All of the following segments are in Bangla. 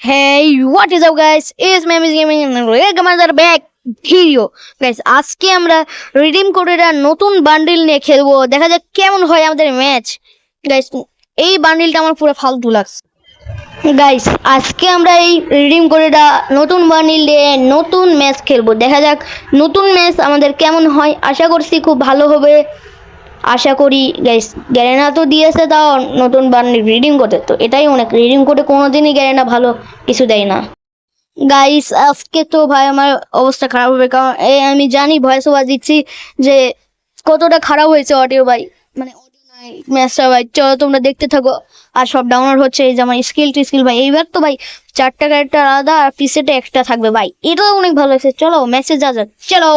Hey, what is up guys? It's Memes Gaming and welcome another back video. Guys, আজকে আমরা রিডিম কোডের নতুন বান্ডিল নিয়ে খেলব। দেখা যাক কেমন হয় আমাদের ম্যাচ গাইস এই বান্ডিলটা আমার পুরো ফালতু লাগছে। গাইস আজকে আমরা এই রিডিম কোডেটা নতুন বান্ডিল দিয়ে নতুন ম্যাচ খেলব। দেখা যাক নতুন ম্যাচ আমাদের কেমন হয়। আশা করছি খুব ভালো হবে। আশা করি গাইস গ্যারেনা তো দিয়েছে তাও নতুন বান্ডিল রিডিং করতে। তো এটাই অনেক রিডিং করে কোনোদিনই গ্যারেনা ভালো কিছু দেয় না। গাইস আজকে তো ভাই আমার অবস্থা খারাপ হবে, কারণ এই আমি জানি ভয়েস ওভার দিচ্ছি যে কতটা খারাপ হয়েছে অডিও ভাই। মানে অডিও নাই ম্যাচটা ভাই, চলো তোমরা দেখতে থাকো। আর সব ডাউনলোড হচ্ছে, এই যে আমার স্কিল টিস্কিল ভাই। এইবার তো ভাই চারটা ক্যারেক্টার আলাদা, আর পিসেটে একটা থাকবে ভাই। এটাও অনেক ভালো হয়েছে, চলো ম্যাচে যা যাক চলো।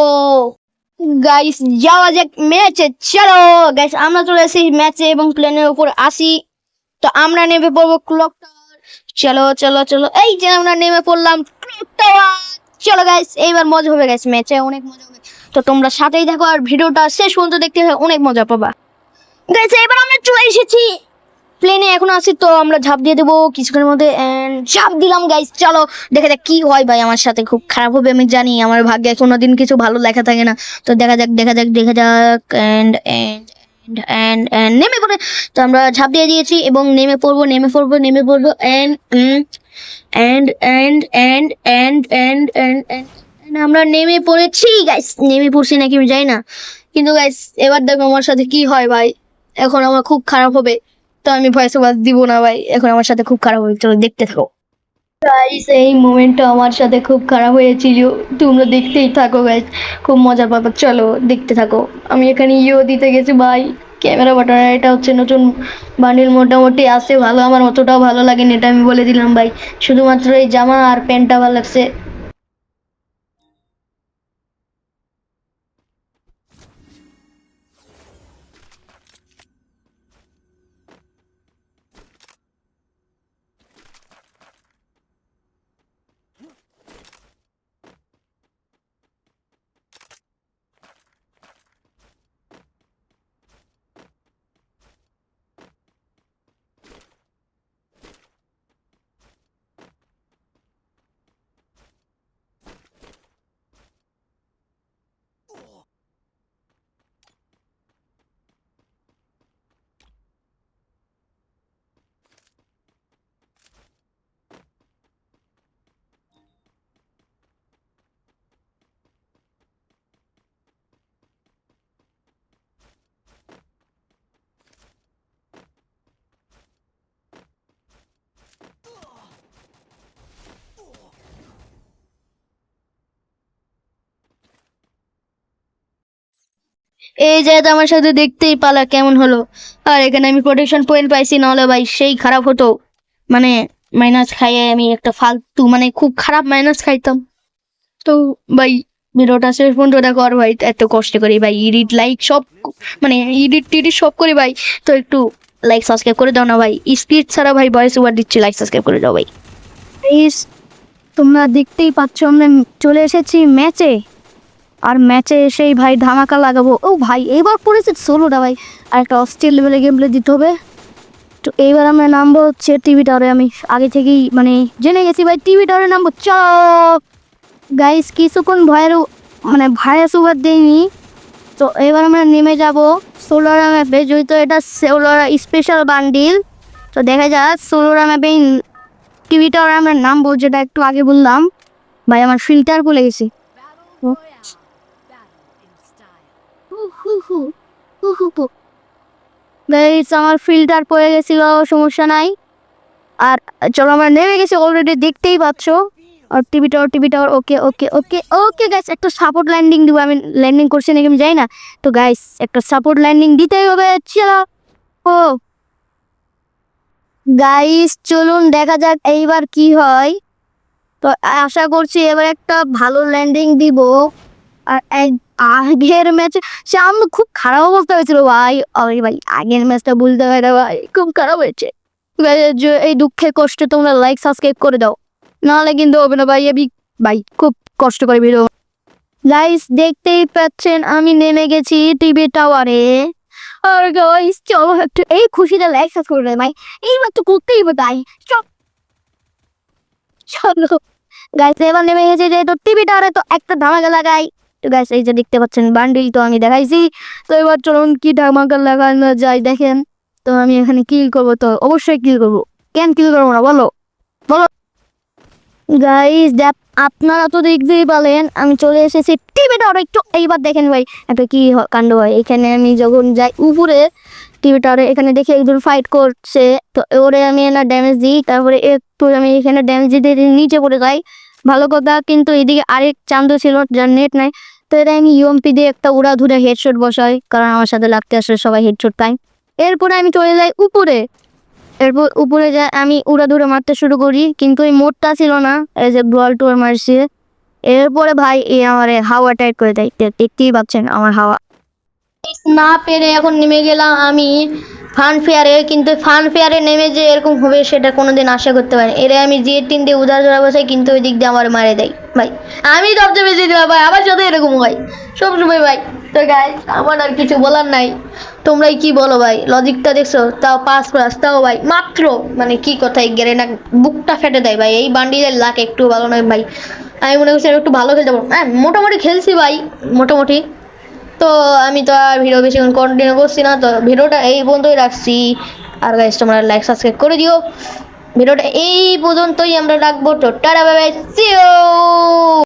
গাইস যাওয়া যাক ম্যাচে। চলো গাইস আমরা চলে এসেছি ম্যাচে এবং প্লেনের উপর আসি। তো আমরা নেমে পড়ব ক্লক টাওয়ার চলো চলো চলো। এই যে আমরা নেমে পড়লাম ক্লক টাওয়ার চলো গাইস এইবার মজা হবে গাইস ম্যাচে অনেক মজা হবে। তো তোমরা সাথেই থাকো আর ভিডিওটা শেষ পর্যন্ত দেখতে হবে অনেক মজা পাবা। গাইস এবার আমরা চলে এসেছি প্লেনে এখন আসি তো আমরা ঝাঁপ দিয়ে দেবো কিছুক্ষণের মধ্যে and ঝাঁপ দিলাম গাইস চলো, দেখা যাক কি হয় ভাই, আমার সাথে খুব খারাপ হবে, আমি জানি। আমার ভাগ্যে কোনোদিন কিছু ভালো লেখা থাকে না। তো দেখা যাক দেখা যাক দেখা যাক অ্যান্ড অ্যান্ড অ্যান্ড অ্যান্ড নেমে পড়ে। তো আমরা ঝাঁপ দিয়ে দিয়েছি এবং নেমে পড়ব নেমে পড়ব নেমে পড়ব and and and and and and and and আমরা নেমে পড়েছি গাইস নেমে পড়ছি নাকি আমি জানি না। কিন্তু গাইস এবার দেখো আমার সাথে কি হয় ভাই। এখন আমার খুব খারাপ হবে। তো আমি ভয়েস ওভার দিব না ভাই। এখন আমার সাথে খুব খারাপ হবে চলো দেখতে থাকো। গাইস এই মোমেন্টটা আমার সাথে খুব খারাপ হয়েছিল। তোমরা দেখতেই থাকো গাইস খুব মজার ব্যাপার। চলো, দেখতে থাকো। আমি এখানে ইও দিতে গেছি, ভাই। ক্যামেরা বাটন, এটা হচ্ছে নতুন বান্ডিল মোটামুটি আছে, ভালো। আমার অতটাও ভালো লাগেনি, এটা আমি বলে দিলাম, ভাই। শুধুমাত্র এই জামা আর প্যান্টটা ভালো লাগছে। এই যে আমার সাথে দেখতেই পালা, কেমন হলো? আর এখানে আমি প্রোটেকশন পয়েন্ট পাইছি, নাহলে ভাই সেই খারাপ হতো। মানে মাইনাস খাইয়ে আমি একটা ফালতু মানে খুব খারাপ মাইনাস খাইতাম। তো ভাই, ভিডিওটা শেষ পর্যন্ত দেখো, আর ভাই এত কষ্ট করি ভাই এডিট লাইক সব মানে এডিট টিডিট সব করি ভাই। তো একটু লাইক সাবস্ক্রাইব করে দাও না ভাই। স্পিড ছাড়া ভাই ভয়েস ওভার দিচ্ছি লাইক সাবস্ক্রাইব করে দাও ভাই। প্লিজ তোমরা দেখতেই পাচ্ছ, আমরা চলে এসেছি ম্যাচে আর ম্যাচে এসেই ভাই ধামাকা লাগাবো। ও ভাই, এবার পড়েছে ষোলোটা ভাই। আর একটা অস্থির লেভেলে গেম প্লে দিতে হবে। তো এইবার আমরা নামবো হচ্ছে টিভি টাওয়ারে আমি। আগে থেকেই মানে জেনে গেছি ভাই টিভি টাওয়ারে নামবো চ গাইস কিছুক্ষণ ভয়ের মানে ভয়েস ওভার দেয়নি তো এবার আমরা নেমে যাব। সোলারা ম্যাপে যেহেতু এটা সোলারা স্পেশাল বান্ডিল তো দেখা যাক সোলারা ম্যাপে টিভি টাওয়ারে আমরা নামবো, যেটা একটু আগে বললাম। ভাই, আমার ফিল্টার বলে গেছি। গাইস আমার ফিল্টার পড়ে গেছিল, সমস্যা নাই। আর চলো, আমরা নেমে গেছি অলরেডি দেখতেই পাচ্ছ। আর TV tower TV tower okay okay okay okay guys একটা সাপোর্ট ল্যান্ডিং দিব। আমি ল্যান্ডিং করছি নাকি আমি যাই না। তো গাইস একটা সাপোর্ট ল্যান্ডিং দিতেই হবে চলো ও। গাইস চলুন, দেখা যাক এইবার কি হয়। তো আশা করছি এবার একটা ভালো ল্যান্ডিং দিব। আর এক- আগের ম্যাচে সে আমার খুব খারাপ অবস্থা হয়েছিল, ভাই। আরে ভাই, আগের ম্যাচটা বলতে হয় না, ভাই। খুব খারাপ হয়েছে। এই দুঃখে কষ্টে তোমরা লাইক সাবস্ক্রাইব করে দাও। নাহলে কিন্তু হবে না, ভাই, আমি, ভাই, খুব কষ্ট করে ভিডিও গাইস দেখতেই পাচ্ছেন, আমি নেমে গেছি টিভি টাওয়ারে আর গাইস চলো একটু, এই খুশিতে লাইক সাবস্ক্রাইব করে ভাই। এইবার তো করতেই তাই চল। গাইস এবার নেমে গেছে যে তো টিভি টাওয়ারে তো একটা ধামাকা লাগাই। তো গাইস এই যে দেখতে পাচ্ছেন বান্ডিল তো আমি দেখাইছি। তো এবার চলুন কি ধামাকা লাগানো যায় দেখেন। তো আমি এখানে কিল করব তো অবশ্যই কিল করব। কেন কিল করব না, বলো। বলো। গাইস দেখ, আপনারা তো দেখতেই পেলেন, আমি চলে এসেছি টিভি টাওয়ারে একটু এইবার দেখেন ভাই, একটা কি কাণ্ড হয়। এখানে আমি যখন যাই উপরে, টিভি টাওয়ারে এখানে দেখি একজন ফাইট করছে। তো ওরে আমি না ড্যামেজ দিই, তারপরে একটু আমি এখানে ড্যামেজ দিতে নিচে পড়ে যাই। ভালো কথা, কিন্তু এদিকে আরেক চান্দ ছিল, যার নেট নাই। তো এটা আমি ইউএমপি দিয়ে একটা উড়া ধরে হেডশট বসাই, কারণ আমার সাথে লাগতে আসলে সবাই হেডশট পাই এরপরে আমি চলে যাই উপরে। এরপর উপরে যাই আমি উড়া ধরে মারতে শুরু করি, কিন্তু ওই মোটটা ছিল না, এই যে বল টুয়ার মারছে। এরপরে ভাই এ আমার হাওয়া টাইট করে দেয় দেখতেই পাচ্ছেন আমার হাওয়া। না পেরে এখন নেমে গেলাম আমি ফান ফেয়ারে কিন্তু ফান ফেয়ারে নেমে যে এরকম হবে সেটা কোনোদিন আশা করতে পারি এরে আমি যে দিয়ে উদার ধরা বসাই, কিন্তু ওই দিক দিয়ে আমার মারে দেয়। ভাই, আমি সবচেয়ে বেশি দিলাম ভাই, আমার সাথে এরকম হয় সবসময় ভাই, তো গাই আমার আর কিছু বলার নাই। তোমরাই কি বলো ভাই? লজিকটা দেখছ? তাও পাস প্লাস তাও ভাই, মাত্র মানে কি কথাই গেলে না, বুকটা ফেটে দেয় ভাই। এই বান্ডিলের লাক একটু ভালো নয় ভাই। আমি মনে করছি একটু ভালো খেলতে পারব। হ্যাঁ মোটামুটি খেলছি ভাই, মোটামুটি। তো আমি তো আর ভিডিও বেশিক্ষণ কন্টিনিউ করছি না, তো ভিডিওটা এই পর্যন্তই রাখছি। আর গাইস তোমরা লাইক সাবস্ক্রাইব করে দিও। ভিডিওটা এই পর্যন্তই আমরা রাখব তো tata bye bye see you